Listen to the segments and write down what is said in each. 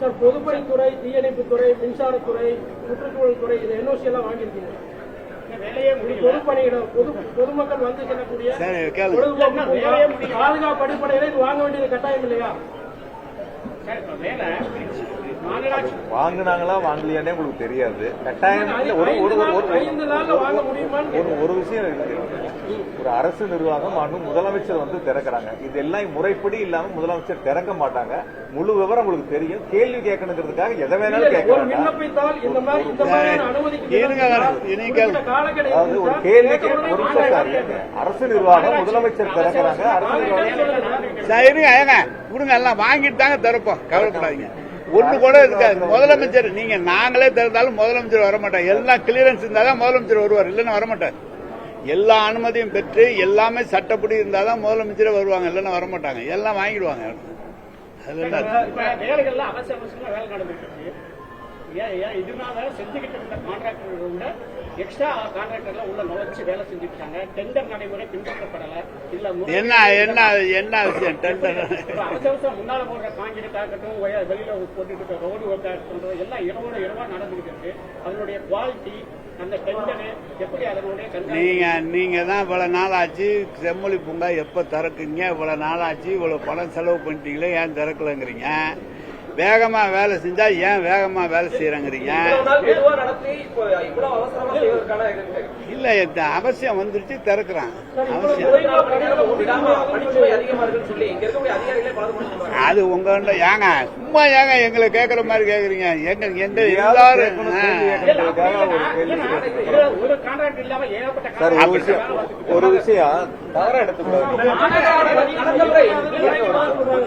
Sir பொதுப்பணித்துறை தீயணைப்புத்துறை மின்சாரத்துறை சுற்றுச்சூழல் துறை இது என்ஓசி எல்லாம் வாங்கியிருக்கீங்க. வேலையே முடியல. பொதுப்பணியிடம் பொது பொதுமக்கள் வந்து செல்லக்கூடிய பாதுகாப்பு அடிப்படையில் இது வாங்க வேண்டியது கட்டாயம் இல்லையா? வேலை வாங்குனாங்களா வாங்கலையானே உங்களுக்கு தெரியாது. கட்டாயம் ஒரு ஒரு ஒரு ஒரு விஷயம் இருக்கு. ஒரு அரசு நிர்வாகம் மற்றும் முதலமைச்சர் வந்து திறக்கிறாங்க. இதெல்லாம் முறைப்படி இல்லாம முதலமைச்சர் திறக்க மாட்டாங்க. முழு விவரம் உங்களுக்கு தெரியும். கேள்வி கேட்கணுங்கிறதுக்காக எதை வேணாலும் கேட்கலாம். அதாவது ஒரு கேட்கணும்னு ஒரு அரசு நிர்வாகம் முதலமைச்சர் திறக்கிறாங்க. அரசு நிர்வாகம். விடுங்க எல்லாம் வாங்கிட்டு தாங்க திறப்போம். கவலைப்படாதீங்க. ஒண்ணு கூட இருக்காது. முதலமைச்சர் நீங்க நாங்களே திறந்தாலும் முதலமைச்சர் வர மாட்டார் எல்லாம் கிளியரன்ஸ் இருந்தாதான் முதலமைச்சர் வருவார் இல்லைன்னா வர மாட்டார் எல்லா அனுமதியும் பெற்று எல்லாமே சட்டப்படி இருந்தாதான் முதலமைச்சரே வருவாங்க இல்லைன்னா வர மாட்டாங்க எல்லாம் வாங்கிடுவாங்க. அதுல என்ன இதனால செஞ்சுக்கிட்டு இருந்த கான்ட்ராக்டர் உள்ள எக்ஸ்ட்ரா கான்ட்ராக்டர்ல உள்ள நுழைச்சு வேலை செஞ்சுட்டு இருக்காங்க டெண்டர் நடைமுறை பின்பற்றப்படல. இல்ல என்ன என்ன என்ன விஷயம்? டெண்டர் அவசரம் முன்னால போடுற காங்கிரீட்டா இருக்கட்டும் ஒய- வெளியில போட்டுட்டு இருக்க ரோடு ஒர்க்கா இருக்கட்டும் எல்லாம் இரவோட இரவா நடந்துகிட்டு அதனுடைய குவாலிட்டி நீங்க நீங்க தான் இவ்வளவு நாள் ஆச்சு செம்மொழி பூங்கா எப்ப திறக்குங்க இவ்வளவு நாள் ஆச்சு இவ்வளவு பணம் செலவு பண்ணிட்டீங்களே ஏன் திறக்கலங்கிறீங்க? வேகமா வேலை செஞ்சா ஏன் வேகமா வேலை செய்யறங்கிறீங்க. இல்ல அவசியம் வந்துருச்சு திறக்கிறான் அவசியம். அது உங்க ஏங்க? சும்மா ஏங்க எங்களை கேக்குற மாதிரி கேக்குறீங்க? எங்க எந்த எல்லாரும் ஒரு விஷயம் ஒரு விஷயம் தவறா எடுத்துக்கூடாது கடந்த முறை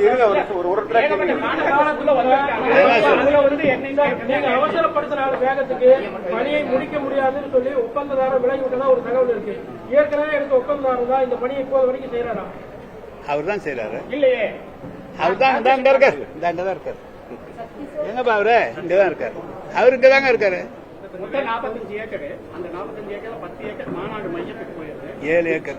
இருங்க ஒரு நிமிஷம், ஒரு ஒரு track ஏகப்பட்ட இருங்க. காலத்துக்குள்ள வந்திருக்காங்க அதுல வந்து என்னைக்கு நீங்க அவசரப்படுத்தின வேகத்துக்கு பணியை முடிக்க முடியாதுன்னு சொல்லி ஒப்பந்ததாரர் விலகி விட்டதா ஒரு தகவல் இருக்கு. ஏற்கனவே எடுத்த ஒப்பந்ததாரர் தான் இந்த பணியை இப்போது வரைக்கும் செய்யறாரா அவர் தான் செய்யறாரு இல்லையே. அவர் தான் இந்த அங்க இருக்காரு. இந்த அங்கதான் இருக்காரு. எங்கப்பா அவரு? இங்கதான் இருக்காரு. அவர் இங்கதாங்க இருக்காரு. ஏழு ஏக்கர்.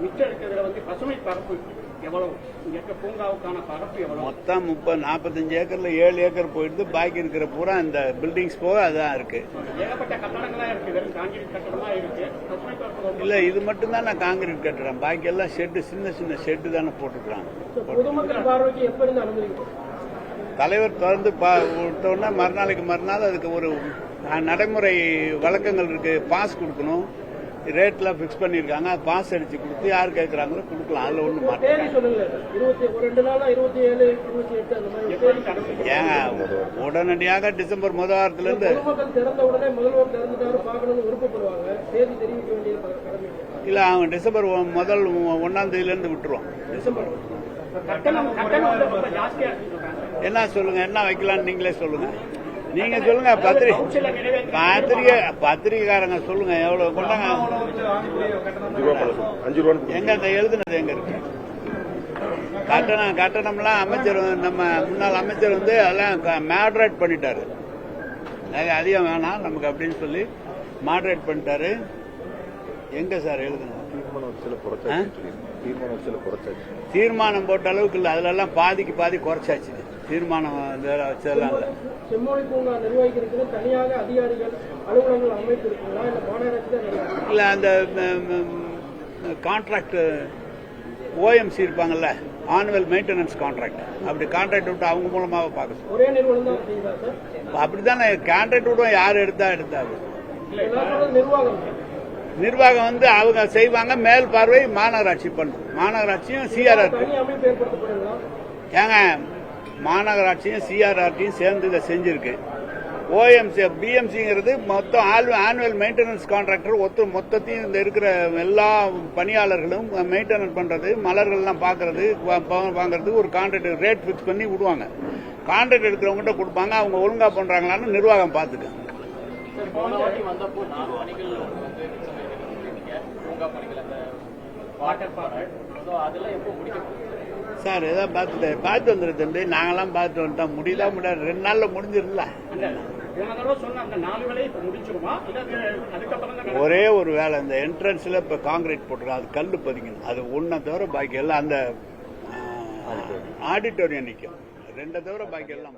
மிச்சம் இருக்கிறதுல வந்து பசுமை பரப்பு எவ்வளவு? இங்க இருக்க பூங்காவுக்கான பரப்பு எவ்வளவு? மொத்தம் முப்பது நாற்பத்தஞ்சு ஏக்கர்ல ஏழு ஏக்கர் போயிட்டு பாக்கி இருக்கிற பூரா இந்த பில்டிங்ஸ் போக அதான் இருக்கு. ஏகப்பட்ட கட்டடங்களா இருக்கு. வெறும் காங்கிரீட் கட்டடமா இருக்கு. பசுமை பரப்பு ரொம்ப இல்ல இது மட்டும் தான் நான் காங்கிரீட் கட்டுறேன். பாக்கி எல்லாம் ஷெட்டு சின்ன சின்ன ஷெட்டு தானே போட்டுக்கிறாங்க. தலைவர் திறந்து பா- விட்டோன்னா மறுநாளைக்கு மறுநாள் அதுக்கு ஒரு நடைமுறை வழக்கங்கள் இருக்கு. பாஸ் கொடுக்கணும். ரேட்லாம் ஃபிக்ஸ் பண்ணியிருக்காங்க. பாஸ் அடிச்சு கொடுத்து யார் கேட்கறாங்களோ கொடுக்கலாம். அதுல ஒன்றும் மாட்டேன் ஏங்க உடனடியாக டிசம்பர் முதல் வாரத்துல இருந்து பொதுமக்கள் திறந்த உடனே முதல்வர் திறந்துட்டாரு பார்க்கணும்னு விருப்பப்படுவாங்க. தேதி தெரிவிக்க வேண்டியது ப- கடமை இல்ல அவன் டிசம்பர் முதல் ஒன்னாம் தேதியில இருந்து விட்டுருவான் டிசம்பர். என்ன சொல்லுங்க என்ன வைக்கலாம்னு நீங்களே சொல்லுங்க. நீங்க சொல்லுங்க பத்திரிகை பத்திரிகை பத்திரிகைக்காரங்க சொல்லுங்க எவ்வளவு கொண்டாங்க? அஞ்சு ரூபா எங்க அந்த எழுதுனது எங்க இருக்கு? கட்டணம் கட்டணம்லாம் அமைச்சர் நம்ம முன்னாள் அமைச்சர் வந்து அதெல்லாம் மாடரேட் பண்ணிட்டாரு. அதிகம் வேணாம் நமக்கு அப்படின்னு சொல்லி மாடரேட் பண்ணிட்டாரு. எங்க சார் குறைச்சாச்சு. தீர்மானம் போட்ட அளவுக்கு இல்லை அதுல எல்லாம் பாதிக்கு பாதி குறைச்சாச்சு. தீர்மானம் வச்சதெல்லாம் இல்லை செம்மொழி பூங்கா நிர்வகிக்கிறதுக்கு தனியாக அதிகாரிகள் அலுவலகங்கள் அமைப்பு இருக்குங்களா இல்ல மாநகராட்சி தான் நிர்வகிக்குமா? இல்ல அந்த கான்ட்ராக்ட் ஓஎம்சி இருப்பாங்கல்ல ஆனுவல் மெயின்டெனன்ஸ் கான்ட்ராக்ட் அப்படி கான்ட்ராக்ட் விட்டு அவங்க மூலமாக பார்க்க ஒரே நிறுவனம் தான் சார்? அப்படித்தானே கான்ட்ராக்ட் விடுவோம் யார் எடுத்தா எடுத்தாரு நிர்வாகம் நிர்வாகம் வந்து அவங்க செய்வாங்க மேல் பார்வை மாநகராட்சி பண்ணும். மாநகராட்சியும் சிஆர்ஆர் தனி ஏங்க மாநகராட்சியும் சிஆர்ஆர்டியும் சேர்ந்து இதை செஞ்சிருக்கு. ஓஎம்சி பிஎம்சிங்கிறது மொத்தம் ஆனுவல் மெயின்டெனன்ஸ் கான்ட்ராக்டர் ஒத்து மொத்தத்தையும் இந்த இருக்கிற எல்லா பணியாளர்களும் மெயின்டெனன்ஸ் பண்றது மலர்கள்லாம் பார்க்கறது வாங்குறது ஒரு கான்ட்ராக்ட் ரேட் ஃபிக்ஸ் பண்ணி விடுவாங்க. கான்ட்ராக்ட் எடுக்கிறவங்ககிட்ட கொடுப்பாங்க அவங்க ஒழுங்கா பண்றாங்களான்னு நிர்வாகம் பார்த்துக்கு வாட்டர் பார்க் எப்போ முடிக்க சார் ஏதாவது பார்த்துட்டு பார்த்து வந்துரு தம்பி. நாங்கெல்லாம் பார்த்து வந்துட்டோம். முடியுதா முடியாது ரெண்டு நாள்ல நடக்குமா? ஒரே ஒரு வேலை இந்த என்ட்ரன்ஸ்ல இப்ப காங்கிரீட் போட்டுருக்கோம். அது கல்லு பதிக்கணும் அது ஒன்றை தவிர பாக்கி எல்லாம் அந்த ஆடிட்டோரியம் நிற்கும் ரெண்டை தவிர பாக்கி எல்லாம்.